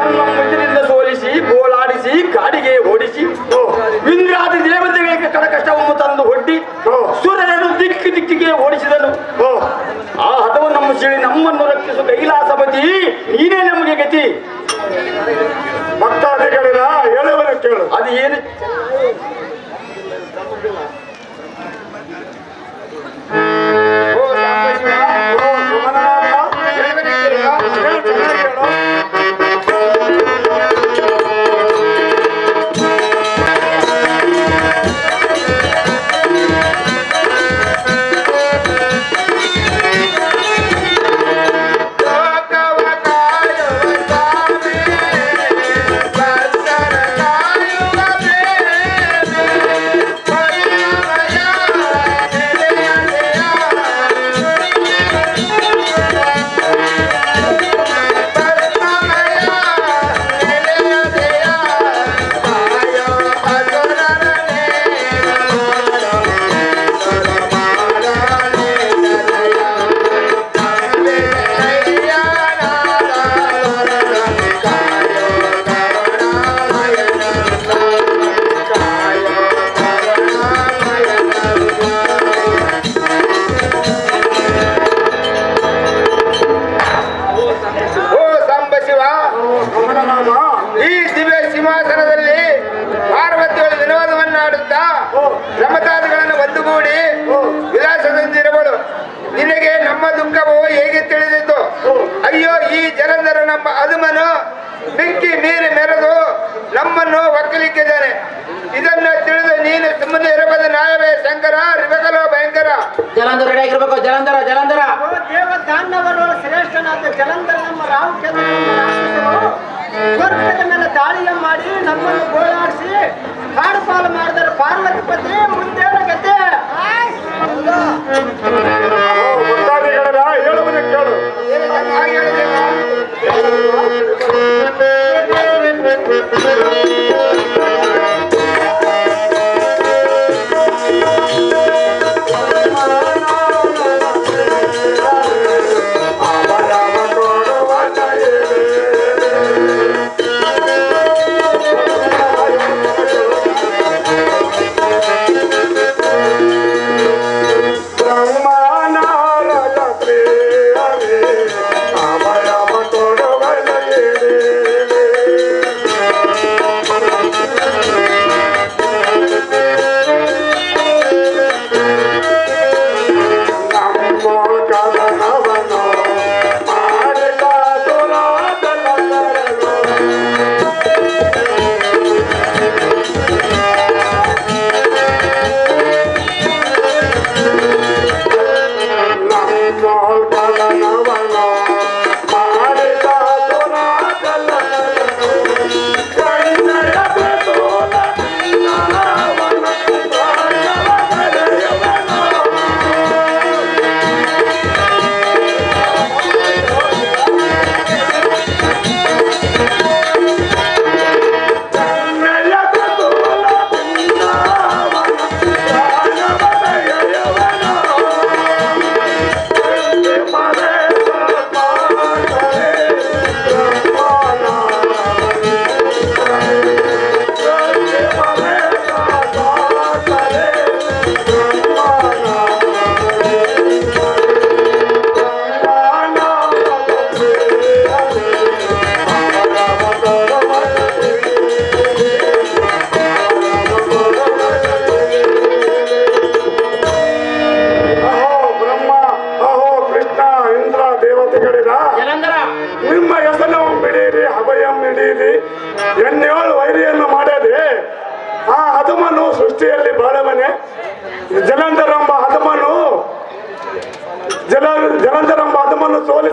ಎನ್ನ ಮುಚ್ಚಿನಿಂದ ಸೋಲಿಸಿ ಗೋಳಾಡಿಸಿ ಕಾಡಿಗೆ ಓಡಿಸಿ ಇಂದ್ರಾದಿ ದೇವತೆಗಳಿಗೆ ಕಡಕಷ್ಟವನ್ನು ತಂದು ಹೊಟ್ಟಿ ಸೂರ್ಯನನ್ನು ದಿಕ್ಕು ದಿಕ್ಕಿಗೆ ಓಡಿಸಿದನು. ಆ ಹಠವನ್ನು ನಮ್ಮ ಸೀಳಿ ನಮ್ಮನ್ನು ರಕ್ಷಿಸು ಕೈಲಾಸಪತಿ ನೀನೇ ನಮಗೆ ಗತಿ. ವಿನೋದವನ್ನಾಡುತ್ತಾ ರಮತಾದಿಗಳನ್ನು ಒಂದುಗೂಡಿ ವಿಲಾಸದಂತಿರಬಳು ನಿನಗೆ ನಮ್ಮ ದುಃಖವು ಹೇಗೆ ತಿಳಿದಿತ್ತು ಅಯ್ಯೋ ಈ ಜಲಂಧರ ನಮ್ಮ ಅದುಮನು ಬಿಕ್ಕಿ ಮೀರಿ ಮೆರೆದು ನಮ್ಮನ್ನು ಒಕ್ಕಲಿಕ್ಕಿದ್ದಾನೆ. ಇದನ್ನ ತಿಳಿದು ನೀನು ಸುಮ್ಮನೆ ಇರಬದ ನಾಯವೇ ಶಂಕರ ರಿಬಕಲೋ ಭಯಂಕರ. ಜಲಂಧರ ರೆಡಿ ಆಗಿರ್ಬೇಕು. ಜಲಂಧರ ಜಲಂಧರ. ದೇವ ದಾನವರು ಶ್ರೇಷ್ಠನಾದ ಜಲಂಧರ ನಮ್ಮ ರಾಮಚಂದ್ರ ಸ್ವರ್ಗದ ಮೇಲೆ ದಾಳಿಯ ಮಾಡಿ ನಮ್ಮನ್ನು ಗೋಳಾಡಿಸಿ ಕಾಡು ಪಾಲು ಮಾಡಿದರೆ ಪಾರ್ವತಿ ಪತಿ ಮುಂದೇನ ಗತೆ ಓ ಭಕ್ತಾದಿಗಳಿರ ಹೇಳುವನು ಕೇಳು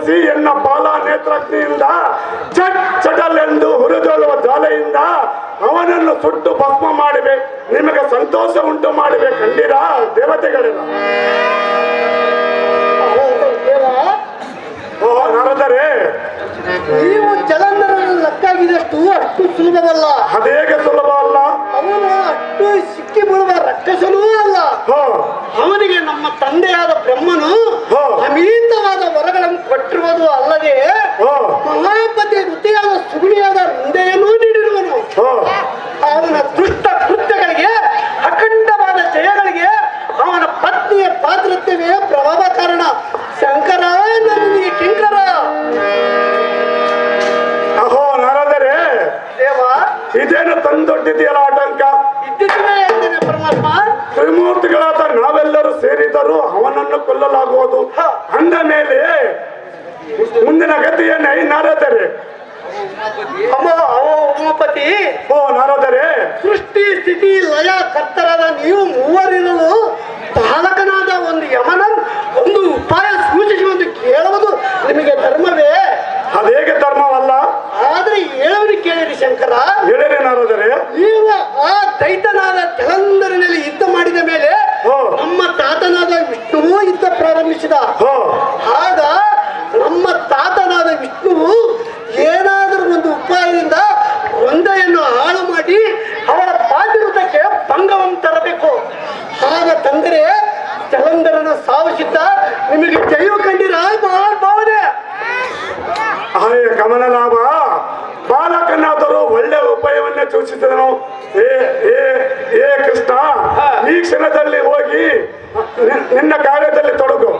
ಸೋಲಿಸಿ ಎನ್ನ ಬಾಲ ನೇತ್ರಾಗ್ನಿಯಿಂದ ಚಟ್ ಚಟಲೆಂದು ಹುರಿದೊಳ್ಳುವ ಜಾಲೆಯಿಂದ ಅವನನ್ನು ಸುಟ್ಟು ಭಸ್ಮ ಮಾಡಿವೆ. ನಿಮಗೆ ಸಂತೋಷ ಉಂಟು ಮಾಡಿವೆ ಕಂಡಿರ ದೇವತೆಗಳಿಲ್ಲ ದೇವ ಓ ನರದರೆ. ನೀವು ಜಲಂಧರನ್ನು ಲಕ್ಕಾಗಿದಷ್ಟು ಅಷ್ಟು ಸುಲಭವಲ್ಲ. ಅದೇಗೆ ಸುಲಭ ಅಲ್ಲ ಅವನು ಅಷ್ಟು ಸಿಕ್ಕಿ ಬೀಳುವ ಅಲ್ಲ ಹೋ ಅವನಿಗೆ ನಮ್ಮ ತಂದೆಯಾದ ಬ್ರಹ್ಮನು ಅಮೀತವಾದ ವರಗಳನ್ನು ಕೊಟ್ಟಿರುವುದು ಅಲ್ಲದೆ ಮಹಾಪತಿ ವೃತ್ತಿಯಾದ ಸುಗುಣಿಯಾದ ಹೃದಯನೂ ನೀಡಿರುವನು. ಅವನ ದೃಷ್ಟಿ ಮುಂದಿನ ಗದ್ದೆಯನ್ನ ಐ ನಾರದರೆ. ಅಮ್ಮ ಅವ ಉಮಾಪತಿ ಓ ನಾರದರೆ. ಸೃಷ್ಟಿ ಸ್ಥಿತಿ ಲಯ ಕರ್ತರಾದ ನೀವು ಮೂವರಿರಲು ಪಾಲಕನಾದ ಒಂದು ಯಮನ ಒಂದು ಉಪಾಯ ಸೂಚಿಸಿ ಒಂದು ಕೇಳುವುದು ನಿಮಗೆ ಧರ್ಮವೇ? ಅದೇಗೆ ಧರ್ಮವಲ್ಲ? ಆದ್ರೆ ಹೇಳೋರಿ ಕೇಳಿರಿ ಶಂಕರ. ಹೇಳಿರಿ ತಂದರೆ ಜಲಂಧರನ ಸಾವಸಿದ್ದ ನಿಮಗೆ ಜೈವ ಕಂಡಿರ ಭಾವನೆ. ಆಯ ಕಮಲ ಲಾಭ. ಬಾಲಕನಾದರೂ ಒಳ್ಳೆ ಉಪಾಯವನ್ನೇ ಸೂಚಿಸಿದನು. ಏ ಏ ಏ ಕೃಷ್ಣ ಈ ಕ್ಷಣದಲ್ಲಿ ಹೋಗಿ ನಿನ್- ನಿನ್ನ ಕಾರ್ಯದಲ್ಲಿ ತೊಡಗು.